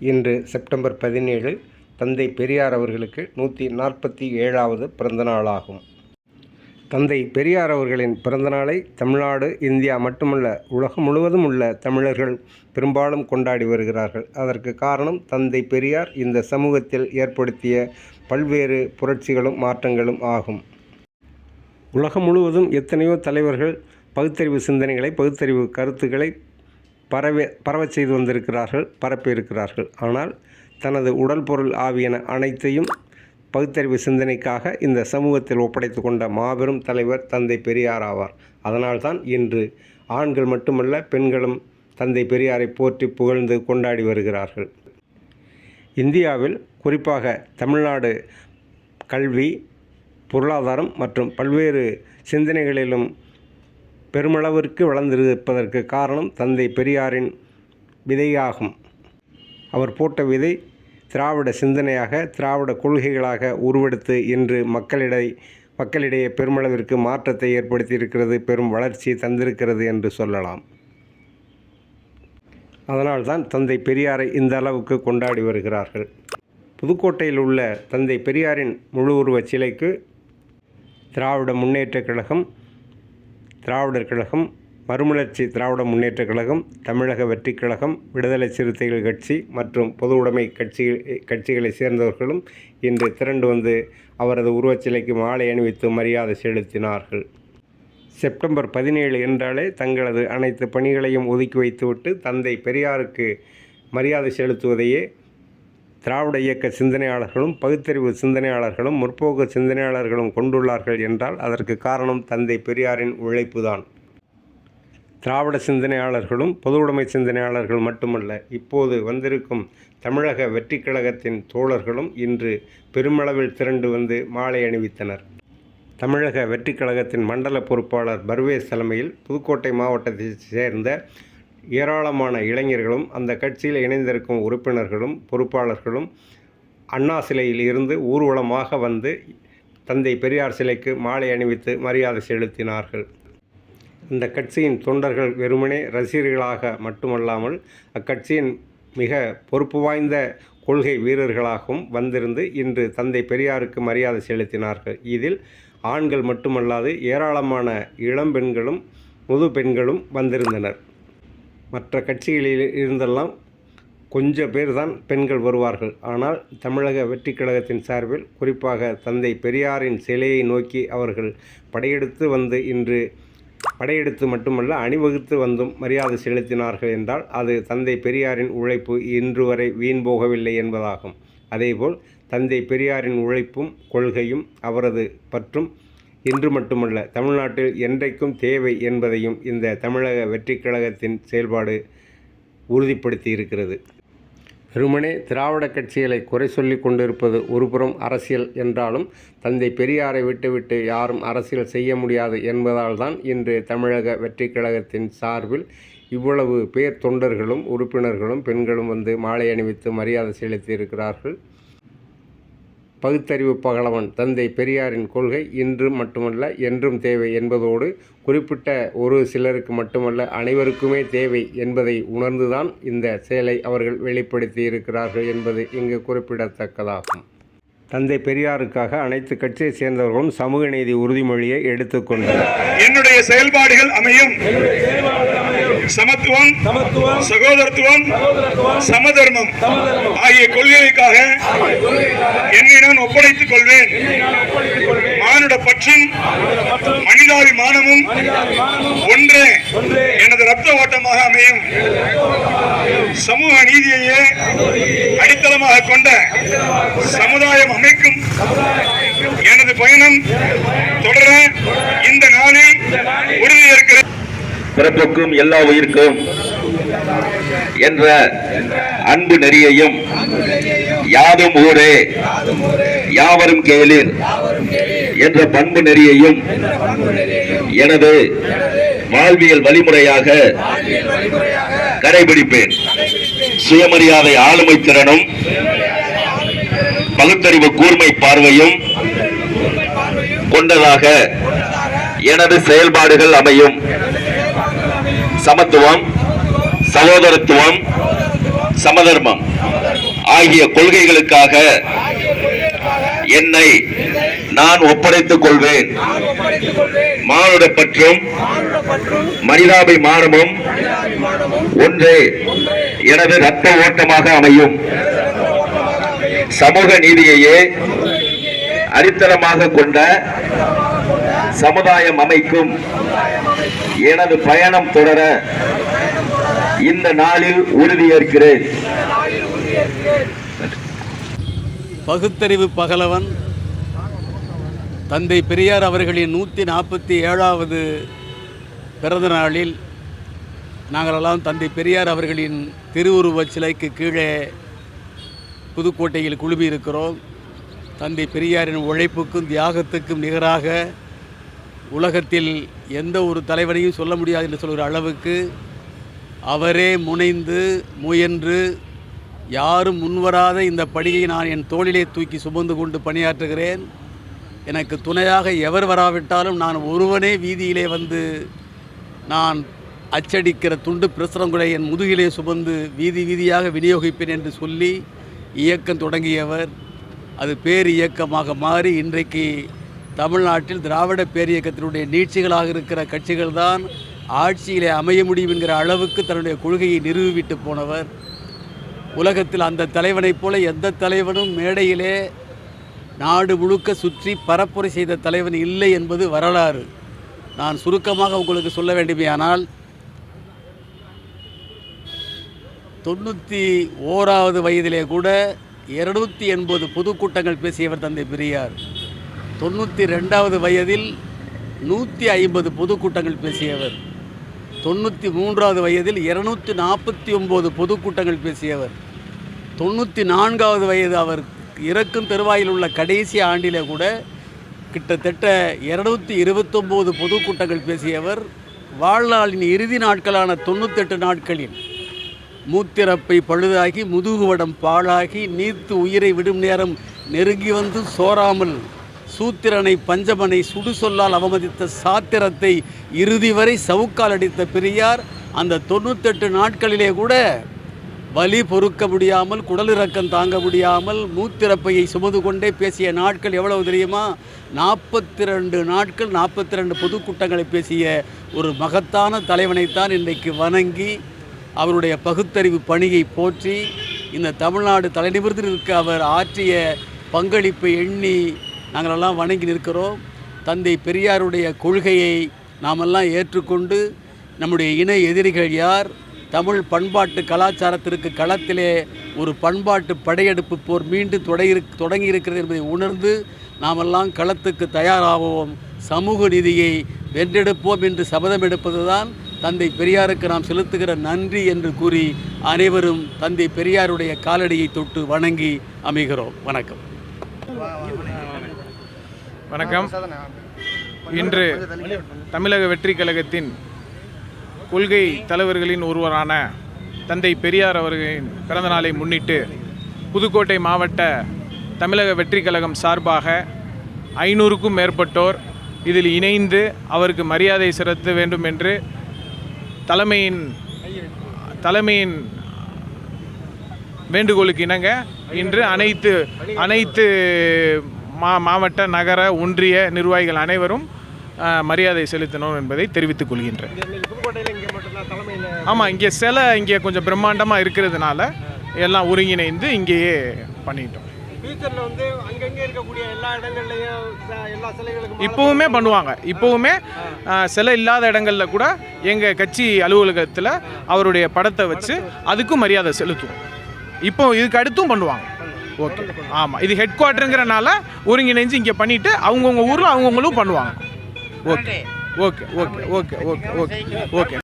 இன்று செப்டம்பர் பதினேழு தந்தை பெரியார் அவர்களுக்கு நூற்றி நாற்பத்தி ஏழாவது பிறந்தநாளாகும். தந்தை பெரியார் அவர்களின் பிறந்தநாளை தமிழ்நாடு இந்தியா மட்டுமல்ல உலகம் முழுவதும் உள்ள தமிழர்கள் பெரும்பாலும் கொண்டாடி வருகிறார்கள். அதற்கு காரணம் தந்தை பெரியார் இந்த சமூகத்தில் ஏற்படுத்திய பல்வேறு புரட்சிகளும் மாற்றங்களும் ஆகும். உலகம் முழுவதும் எத்தனையோ தலைவர்கள் பகுத்தறிவு சிந்தனைகளை பகுத்தறிவு கருத்துக்களை பரவ பரவச் செய்து வந்திருக்கிறார்கள் பரப்பியிருக்கிறார்கள். ஆனால் தனது உடல் பொருள் ஆவியன அனைத்தையும் பகுத்தறிவு சிந்தனைக்காக இந்த சமூகத்தில் ஒப்படைத்து கொண்ட மாபெரும் தலைவர் தந்தை பெரியார் ஆவார். அதனால்தான் இன்று ஆண்கள் மட்டுமல்ல பெண்களும் தந்தை பெரியாரை போற்றி புகழ்ந்து கொண்டாடி வருகிறார்கள். இந்தியாவில் குறிப்பாக தமிழ்நாடு கல்வி பொருளாதாரம் மற்றும் பல்வேறு சிந்தனைகளிலும் பெருமளவிற்கு வளர்ந்திருப்பதற்கு காரணம் தந்தை பெரியாரின் விதையாகும். அவர் போட்ட விதை திராவிட சிந்தனையாக திராவிட கொள்கைகளாக உருவெடுத்து இன்று மக்களிடை மக்களிடையே பெருமளவிற்கு மாற்றத்தை ஏற்படுத்தியிருக்கிறது பெரும் வளர்ச்சி தந்திருக்கிறது என்று சொல்லலாம். அதனால்தான் தந்தை பெரியாரை இந்த அளவுக்கு கொண்டாடி வருகிறார்கள். புதுக்கோட்டையில் உள்ள தந்தை பெரியாரின் முழு உருவச் சிலைக்கு திராவிட முன்னேற்றக் கழகம் திராவிடர் கழகம் மறுமலர்ச்சி திராவிட முன்னேற்றக் கழகம் தமிழக வெற்றிக் கழகம் விடுதலை சிறுத்தைகள் கட்சி மற்றும் பொது உடைமை கட்சி கட்சிகளை சேர்ந்தவர்களும் இன்று திரண்டு வந்து அவரது உருவச்சிலைக்கு மாலை அணிவித்து மரியாதை செலுத்தினார்கள். செப்டம்பர் பதினேழு என்றாலே தங்களது அனைத்து பணிகளையும் ஒதுக்கி வைத்துவிட்டு தந்தை பெரியாருக்கு மரியாதை செலுத்துவதையே திராவிட இயக்க சிந்தனையாளர்களும் பகுத்தறிவு சிந்தனையாளர்களும் முற்போக்கு சிந்தனையாளர்களும் கொண்டுள்ளார்கள் என்றால் அதற்கு காரணம் தந்தை பெரியாரின் உழைப்புதான். திராவிட சிந்தனையாளர்களும் பொதுவுடைமை சிந்தனையாளர்கள் மட்டுமல்ல இப்போது வந்திருக்கும் தமிழக வெற்றி கழகத்தின் தோழர்களும் இன்று பெருமளவில் திரண்டு வந்து மாலை அணிவித்தனர். தமிழக வெற்றி கழகத்தின் மண்டல பொறுப்பாளர் பர்வேஸ் தலைமையில் புதுக்கோட்டை மாவட்டத்தைச் சேர்ந்த ஏராளமான இளைஞர்களும் அந்த கட்சியில் இணைந்திருக்கும் உறுப்பினர்களும் பொறுப்பாளர்களும் அண்ணா சிலையில் இருந்து ஊர்வலமாக வந்து தந்தை பெரியார் சிலைக்கு மாலை அணிவித்து மரியாதை செலுத்தினார்கள். இந்த கட்சியின் தொண்டர்கள் வெறுமனே ரசிகர்களாக மட்டுமல்லாமல் அக்கட்சியின் மிக பொறுப்பு வாய்ந்த கொள்கை வீரர்களாகவும் வந்திருந்து இன்று தந்தை பெரியாருக்கு மரியாதை செலுத்தினார்கள். இதில் ஆண்கள் மட்டுமல்லாது ஏராளமான இளம்பெண்களும் முது பெண்களும் வந்திருந்தனர். மற்ற கட்சிகளில் இருந்தெல்லாம் கொஞ்ச பேர் தான் பெண்கள் வருவார்கள். ஆனால் தமிழக வெற்றி கழகத்தின் சார்பில் குறிப்பாக தந்தை பெரியாரின் சிலையை நோக்கி அவர்கள் படையெடுத்து வந்து இன்று படையெடுத்து மட்டுமல்ல அணிவகுத்து வந்தும் மரியாதை செலுத்தினார்கள் என்றால் அது தந்தை பெரியாரின் உழைப்பு இன்று வரை வீண் போகவில்லை என்பதாகும். அதேபோல் தந்தை பெரியாரின் உழைப்பும் கொள்கையும் அவரது பற்றும் இன்று மட்டுமல்ல தமிழ்நாட்டில் என்றைக்கும் தேவை என்பதையும் இந்த தமிழக வெற்றிக் கழகத்தின் செயல்பாடு உறுதிப்படுத்தி இருக்கிறது. வெறுமனே திராவிட கட்சிகளை குறை சொல்லி கொண்டிருப்பது ஒருபுறம் அரசியல் என்றாலும் தந்தை பெரியாரை விட்டுவிட்டு யாரும் அரசியல் செய்ய முடியாது என்பதால் தான் இன்று தமிழக வெற்றிக் கழகத்தின் சார்பில் இவ்வளவு பேர் தொண்டர்களும் உறுப்பினர்களும் பெண்களும் வந்து மாலை அணிவித்து மரியாதை செலுத்தி இருக்கிறார்கள். பகுத்தறிவு பகலவன் தந்தை பெரியாரின் கொள்கை இன்று மட்டுமல்ல என்றும் தேவை என்பதோடு குறிப்பிட்ட ஒரு சிலருக்கு மட்டுமல்ல அனைவருக்குமே தேவை என்பதை உணர்ந்துதான் இந்த செயலை அவர்கள் வெளிப்படுத்தி இருக்கிறார்கள் என்பது இங்கு குறிப்பிடத்தக்கதாகும். தந்தை பெரியாருக்காக அனைத்து கட்சியை சேர்ந்தவர்களும் சமூக நீதி உறுதிமொழியை எடுத்துக்கொண்டனர் என்னுடைய செயல்பாடுகள் அமையும். சமத்துவம் சகோதரத்துவம் சமதர்மம் ஆகிய கொள்கைகளுக்காக என்னை நான் ஒப்படைத்துக் கொள்வேன். மானுட பற்றும் மனிதாபிமானமும் ஒன்றே எனது ரத்த ஓட்டமாக அமையும். சமூக நீதியையே அடித்தளமாக கொண்ட சமுதாயம் அமைக்கும். எனது பயணம் தொடர இந்த நாளில் உறுதியேற்கிறேன் பிறப்புக்கும் எல்லா உயிர்க்கும் என்ற அன்பு நெறியையும் யாதும் ஊரே யாவரும் கேளிர். என்ற பண்பு நெறியையும் எனது வாழ்வியல் வழிமுறையாக கடைபிடிப்பேன். சுயமரியாதை ஆளுமை திறனும் பகுத்தறிவு கூர்மை பார்வையும் கொண்டதாக எனது செயல்பாடுகள் அமையும். சமத்துவம் சகோதரத்துவம் சமதர்மம் ஆகிய கொள்கைகளுக்காக என்னை நான் ஒப்படைத்துக் கொள்வேன். மானுட பற்றும் மனிதாபிமானமும் ஒன்றே. எனது ரத்த ஓட்டமாக அமையும். சமூக நீதியையே அடித்தளமாக கொண்ட சமுதாயம் அமைக்கும். எனது பயணம் தொடர இந்த நாளில் உறுதியேற்கிறேன். பகுத்தறிவு பகலவன் தந்தை பெரியார் அவர்களின் நூற்றி நாற்பத்தி ஏழாவது பிறந்த நாளில் நாங்களெல்லாம் தந்தை பெரியார் அவர்களின் திருவுருவச் சிலைக்கு கீழே புதுக்கோட்டையில் குழுமி இருக்கிறோம் தந்தை பெரியாரின் உழைப்புக்கும் தியாகத்துக்கும் நிகராக உலகத்தில் எந்த ஒரு தலைவனையும் சொல்ல முடியாது என்று சொல்கிற அளவுக்கு அவரே முனைந்து முயன்று யாரும் முன்வராத இந்த படியை நான் என் தோளிலே தூக்கி சுமந்து கொண்டு பணியாற்றுகிறேன். எனக்கு துணையாக எவர் வராவிட்டாலும் நான் ஒருவனே வீதியிலே வந்து நான் அச்சடிக்கிற துண்டு பிரசுரங்களை என் முதுகிலே சுமந்து வீதி வீதியாக விநியோகிப்பேன் என்று சொல்லி இயக்கம் தொடங்கியவர். அது பேர் இயக்கமாக மாறி இன்றைக்கு தமிழ்நாட்டில் திராவிட பேரியக்கத்தினுடைய நீட்சிகளாக இருக்கிற கட்சிகள் தான் ஆட்சியிலே அமைய முடியும் என்கிற அளவுக்கு தன்னுடைய கொள்கையை நிறுவிவிட்டு போனவர். உலகத்தில் அந்த தலைவனைப் போல எந்த தலைவனும் மேடையிலே நாடு முழுக்க சுற்றி பரப்புரை செய்த தலைவன் இல்லை என்பது வரலாறு. நான் சுருக்கமாக உங்களுக்கு சொல்ல வேண்டுமேயானால் தொண்ணூற்றி ஓராவது வயதிலே கூட இருநூத்தி எண்பது பொதுக்கூட்டங்கள் பேசியவர் தந்தை பெரியார். தொண்ணூற்றி ரெண்டாவது வயதில் நூற்றி ஐம்பது பொதுக்கூட்டங்கள் பேசியவர். தொண்ணூற்றி மூன்றாவது வயதில் இருநூற்றி நாற்பத்தி ஒம்பது பொதுக்கூட்டங்கள் பேசியவர். தொண்ணூற்றி நான்காவது வயது அவர் இறக்கும் தருவாயில் உள்ள கடைசி ஆண்டிலே கூட கிட்டத்தட்ட இருநூத்தி இருபத்தொம்போது பொதுக்கூட்டங்கள் பேசியவர் வாழ்நாளின் இறுதி நாட்களான தொண்ணூத்தெட்டு நாட்களில் மூத்திரப்பை பழுதாகி முதுகுவடம் பாழாகி நீர்த்து உயிரை விடும் நேரம் நெருங்கி வந்து சோராமல் சூத்திரனை பஞ்சமனை சுடு சொல்லால் அவமதித்த சாத்திரத்தை இறுதி வரை சவுக்கால் அடித்த பெரியார் அந்த தொண்ணூத்தெட்டு நாட்களிலே கூட வலி பொறுக்க முடியாமல் குடலிறக்கம் தாங்க முடியாமல் மூத்திரப்பையை சுமந்து கொண்டே பேசிய நாட்கள் எவ்வளவு தெரியுமா? நாற்பத்தி ரெண்டு நாட்கள் நாற்பத்தி ரெண்டு பொதுக்கூட்டங்களை பேசிய ஒரு மகத்தான தலைவனைத்தான் இன்றைக்கு வணங்கி அவருடைய பகுத்தறிவு பணியை போற்றி இந்த தமிழ்நாடு தலைநிமிர்ந்து அவர் ஆற்றிய பங்களிப்பை எண்ணி நாங்களெல்லாம் வணங்கி நிற்கிறோம். தந்தை பெரியாருடைய கொள்கையை நாமெல்லாம் ஏற்றுக்கொண்டு நம்முடைய இணை எதிரிகள் யார்? தமிழ் பண்பாட்டு கலாச்சாரத்திற்கு களத்திலே ஒரு பண்பாட்டு படையெடுப்பு போர் மீண்டும் தொடங்கி தொடங்கி இருக்கிறது என்பதை உணர்ந்து நாமெல்லாம் களத்துக்கு தயாராகவும் சமூக நிதியை வென்றெடுப்போம் என்று சபதம் எடுப்பதுதான் தந்தை பெரியாருக்கு நாம் செலுத்துகிற நன்றி என்று கூறி அனைவரும் தந்தை பெரியாருடைய காலடியை தொட்டு வணங்கி அமைகிறோம். வணக்கம். வணக்கம். இன்று தமிழக வெற்றி கழகத்தின் கொள்கை தலைவர்களின் ஒருவரான தந்தை பெரியார் அவர்களின் பிறந்த நாளை முன்னிட்டு புதுக்கோட்டை மாவட்ட தமிழக வெற்றி கழகம் சார்பாக ஐநூறுக்கும் மேற்பட்டோர் இதில் இணைந்து அவருக்கு மரியாதை செலுத்த வேண்டும் என்று தலைமையின் தலைமையின் வேண்டுகோளுக்கு இணங்க இன்று அனைத்து அனைத்து மா மாவட்ட நகர ஒன்றிய நிர்வாகிகள் அனைவரும் மரியாதை செலுத்தணும் என்பதை தெரிவித்துக் கொள்கின்றேன். ஆமாம் இங்கே சிலை இங்கே கொஞ்சம் பிரம்மாண்டமாக இருக்கிறதுனால எல்லாம் ஒருங்கிணைந்து இங்கேயே பண்ணிட்டோம். இப்போவுமே பண்ணுவாங்க. இப்போவுமே சிலை இல்லாத இடங்களில் கூட எங்கள் கட்சி அலுவலகத்தில் அவருடைய படத்தை வச்சு அதுக்கும் மரியாதை செலுத்துவோம். இப்போ இதுக்கு அடுத்தும் பண்ணுவாங்க. ஓகே. ஆமாம் இது ஹெட் குவார்ட்டருங்கிறனால ஒருங்கிணைஞ்சு இங்கே பண்ணிவிட்டு அவங்கவுங்க ஊரில் அவங்கவுங்களும் பண்ணுவாங்க. Okay okay okay okay okay okay